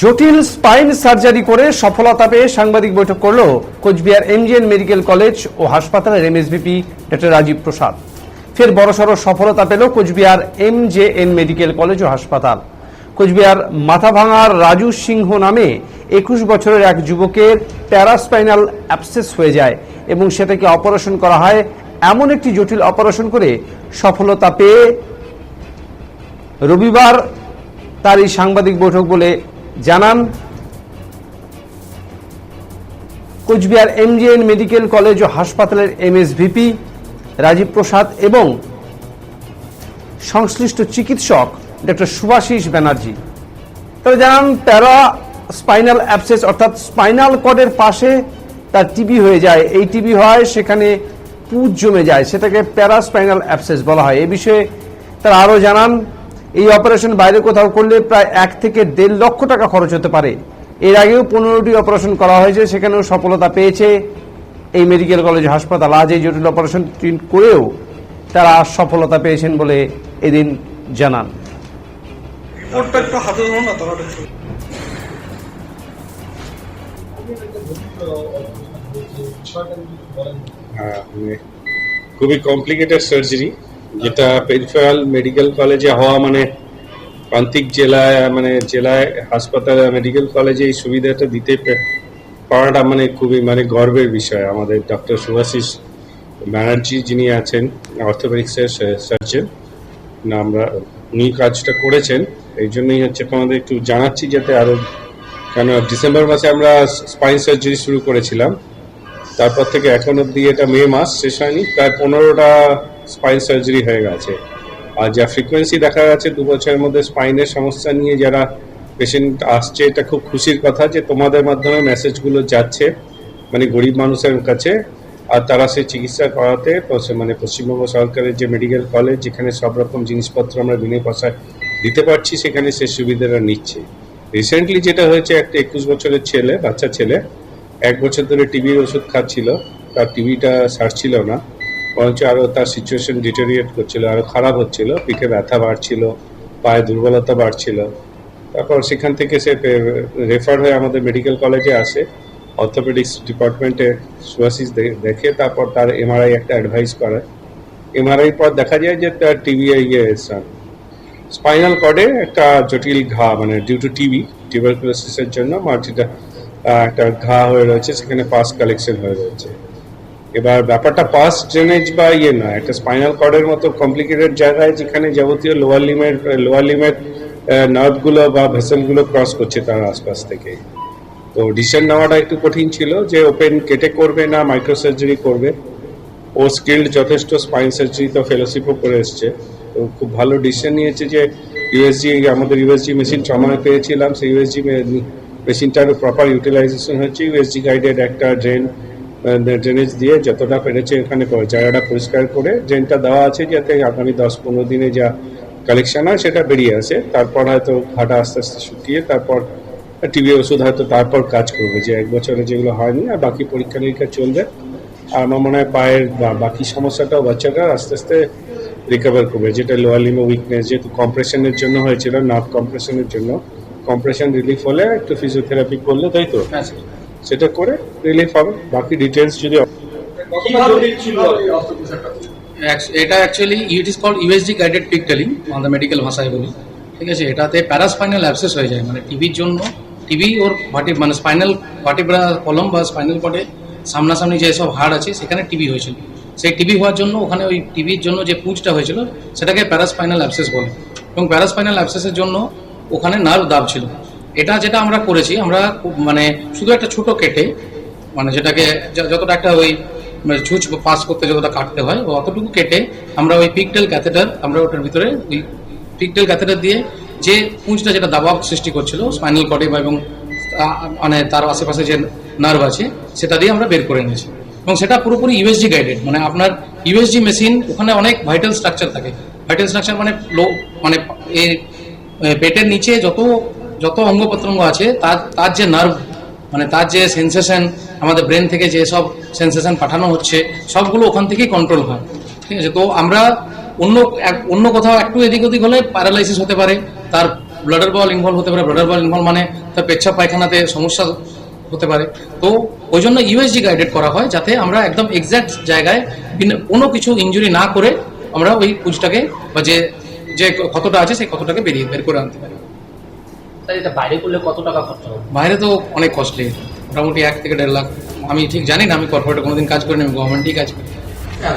জটিল spine surgery করে সফলতা পেয়ে সাংবাদিক বৈঠক করল কোচবিহার এমজিএন মেডিকেল কলেজ ও হাসপাতালের এমএসভিপি ডক্টর রাজীব প্রসাদ। ফের বড়সড় সফলতা পেল কোচবিহার এমজেএন মেডিকেল কলেজ ও হাসপাতাল। কোচবিহার মাথাভাঙার রাজু সিংহ নামে একুশ বছরের এক যুবকের প্যারাস্পাইনাল অ্যাপসেস হয়ে যায় এবং সেটাকে অপারেশন করা হয় এমন একটি জটিল অপারেশন করে সফলতা পেয়ে রবিবার তার এই সাংবাদিক বৈঠক বলে জানান, কোচবিহার এমজিএন মেডিকেল কলেজ ও হাসপাতালের এমএসভিপি রাজীব প্রসাদ এবং সংশ্লিষ্ট চিকিৎসক ডক্টর সুভাষিস ব্যানার্জি। তারা জানান, প্যারা স্পাইনাল অ্যাপসেস অর্থাৎ স্পাইনাল কর্ডের পাশে তার টিবি হয়ে যায়। এই টিবি হয়, সেখানে পুজ জমে যায়। সেটাকে প্যারাস্পাইনাল অ্যাপসেস বলা হয়। এ বিষয়ে তারা আরও জানান এই অপারেশন বাইরে কোথাও করলে প্রায় এক থেকে দেড় লক্ষ টাকা খরচ হতে পারে। এর আগেও পনেরোটি অপারেশন করা হয়েছে সেখানেও সফলতা পেয়েছে এই মেডিকেল কলেজ হাসপাতাল। আজ এই জটিল অপারেশন করেও তারা সফলতা পেয়েছেন বলে এদিন জানান। হ্যাঁ, মানে খুবই কমপ্লিকেটেড সার্জারি যেটা পেরিফেরাল মেডিকেল কলেজে হওয়া মানে প্রান্তিক জেলায় মানে জেলায়, হাসপাতাল মেডিকেল কলেজে এই সুবিধাটা দিতে পারাটা মানে খুবই মানে গর্বের বিষয়। আমাদের ডক্টর সুভাশিস ব্যানার্জি যিনি আছেন অর্থোপেডিক্সের সার্জন না আমরা, উনি কাজটা করেছেন। এই জন্যই হচ্ছে তোমাদের একটু জানাচ্ছি যাতে আরও কেন, ডিসেম্বর মাসে আমরা স্পাইন সার্জারি শুরু করেছিলাম। তারপর থেকে এখন অব্দি এটা মে মাস শেষ হয়নি, প্রায় পনেরোটা স্পাইন সার্জারি হয়ে গেছে। আর যা ফ্রিকোয়েন্সি দেখা যাচ্ছে, দু বছরের মধ্যে স্পাইনের সমস্যা নিয়ে যারা পেশেন্ট আসছে, এটা খুব খুশির কথা যে তোমাদের মাধ্যমে মেসেজগুলো যাচ্ছে মানে গরিব মানুষের কাছে, আর তারা সেই চিকিৎসা করাতে মানে পশ্চিমবঙ্গ সরকারের যে মেডিকেল কলেজ যেখানে সব রকম জিনিসপত্র আমরা বিনা পয়সায় দিতে পারছি, সেখানে সে সুবিধাটা নিচ্ছে। রিসেন্টলি যেটা হয়েছে, একটা একুশ বছরের ছেলে, বাচ্চা ছেলে এক বছর ধরে টিভির ওষুধ খাচ্ছিল, তার টিভিটা সারছিল না। বরঞ্চ আরও তার সিচুয়েশন ডিটেরিয়েট করছিল আরও খারাপ হচ্ছিল। পিঠে ব্যথা বাড়ছিল, পায়ে দুর্বলতা বাড়ছিল। তারপর সেখান থেকে সে রেফার হয়ে আমাদের মেডিকেল কলেজে আসে। অর্থোপেডিক্স ডিপার্টমেন্টে সুয়াসিস দেখে তারপর তার এমআরআই একটা অ্যাডভাইস করে। এমআরআই পর দেখা যায় যে তার টিভি ইয়ে স্পাইনাল কর্ডে একটা জটিল ঘা মানে ডিউ টু টিবি টিউবারকুলোসিসের জন্য মাল্টিটা একটা ঘা হয়ে রয়েছে, সেখানে পাস কালেকশন হয়ে রয়েছে। এবার ব্যাপারটা পাস ড্রেনেজ বা ইয়ে নয়, একটা স্পাইনাল কর্ডের মতো কমপ্লিকেটেড জায়গায় যেখানে যাবতীয় লোয়ার লিমের লোয়ার লিমের নার্ভগুলো বা ভেসেলগুলো ক্রস করছে তার আশপাশ থেকে। তো ডিসিশন নেওয়াটা একটু কঠিন ছিল যে ওপেন কেটে করবে না মাইক্রো সার্জারি করবে। ও স্কিল্ড যথেষ্ট স্পাইন সার্জারি তো ফেলোশিপও করে এসছে। তো খুব ভালো ডিসিশন নিয়েছে যে ইউএসজি আমাদের ইউএসজি মেশিন ট্রমায় পেয়েছিলাম, সেই ইউএসজি মেশিনটার প্রপার ইউটিলাইজেশন হচ্ছে ইউএসজি গাইডেড একটা ড্রেন ড্রেনেজ দিয়ে যতটা পেরেছে এখানে জায়গাটা পরিষ্কার করে ড্রেনটা দেওয়া আছে যাতে আগামী দশ পনেরো দিনে যা কালেকশন হয় সেটা বেরিয়ে আসে। তারপর হয়তো ঘাটা আস্তে আস্তে শুকিয়ে তারপর টিভি ওষুধ হয়তো তারপর কাজ করবে যে এক বছরে যেগুলো হয়নি আর বাকি পরীক্ষা নিরীক্ষা চলবে। আর আমার মনে হয় পায়ের বাকি সমস্যাটাও বাচ্চারা আস্তে আস্তে রিকভার করবে। যেটা লোয়ার লিমো উইকনেস যেহেতু কম্প্রেশনের জন্য হয়েছিল নার্ভ কম্প্রেশনের জন্য। কম্প্রেশন রিলিফ হলে একটু ফিজিওথেরাপি করলে তাই তো? সেটা করে রিলিফ হবে। বাকি ডিটেলস যদি এটা actually it is called USD guided pig tailing আমাদের মেডিকেল ভাষায় বলি। ঠিক আছে? এটাতে প্যারাস্পাইনাল অ্যাবসেস হয়ে যায়। মানে টিভির জন্য টিভি ওর ভাটি মানে স্পাইনাল ভাটিব্রা কলম বা স্পাইনাল পটে সামনাসামনি যেসব হাড় আছে সেখানে টিভি হয়েছিল। সেই টিভি হওয়ার জন্য ওখানে ওই টিভির জন্য যে পুঁজটা হয়েছিল সেটাকে প্যারাস্পাইনাল অ্যাবসেস বলে। এবং প্যারাস্পাইনাল অ্যাবসেসের জন্য ওখানে নার্ভ দাব ছিল। এটা যেটা আমরা করেছি, আমরা মানে শুধু একটা ছোট কেটে মানে যেটাকে যতটা একটা ওই মানে ছুঁচ পাস করতে যতটা কাটতে হয় অতটুকু কেটে আমরা ওই পিকটেল ক্যাথেটার আমরা ওটার ভিতরে ওই পিকটেল ক্যাথেটার দিয়ে যে পুঁজটা যেটা দাবাব সৃষ্টি করছিল স্পাইনাল কর্ডে বা এবং মানে তার আশেপাশে যে নার্ভ আছে, সেটা দিয়ে আমরা বের করে নিয়েছি। এবং সেটা পুরোপুরি ইউএসজি গাইডেড মানে আপনার ইউএসজি মেশিন ওখানে অনেক ভাইটাল স্ট্রাকচার থাকে। ভাইটাল স্ট্রাকচার মানে লো মানে পেটের নিচে যত যত অঙ্গ প্রত্যঙ্গ আছে, তার তার যে নার্ভ মানে তার যে সেন্সেশন আমাদের ব্রেন থেকে যে সব সেন্সেশন পাঠানো হচ্ছে, সবগুলো ওখান থেকেই কন্ট্রোল হয়। ঠিক আছে? তো আমরা অন্য অন্য কোথাও একটু এদিক ওদিক হলে প্যারালাইসিস হতে পারে, তার ব্লাডার বল ইনভলভ হতে পারে ব্লাডার বল ইনভলভ মানে তার পেচ্ছাপ পায়খানাতে সমস্যা হতে পারে। তো ওই জন্য ইউএসজি গাইডেড করা হয়, যাতে আমরা একদম এক্স্যাক্ট জায়গায় কোনো কিছু ইঞ্জুরি না করে আমরা ওই পুঁজটাকে বা যে যে ক্ষতটা আছে সেই ক্ষতটাকে বেরিয়ে বের করে আনতে পারি। তাই এটা বাইরে করলে কত টাকা খরচা হবে? বাইরে তো অনেক কস্টলি মোটামুটি এক থেকে দেড় লাখ। আমি ঠিক জানি না আমি কর্পোরেটে কোনোদিন কাজ করিনি আমি গভর্নমেন্টেই কাজ করি। না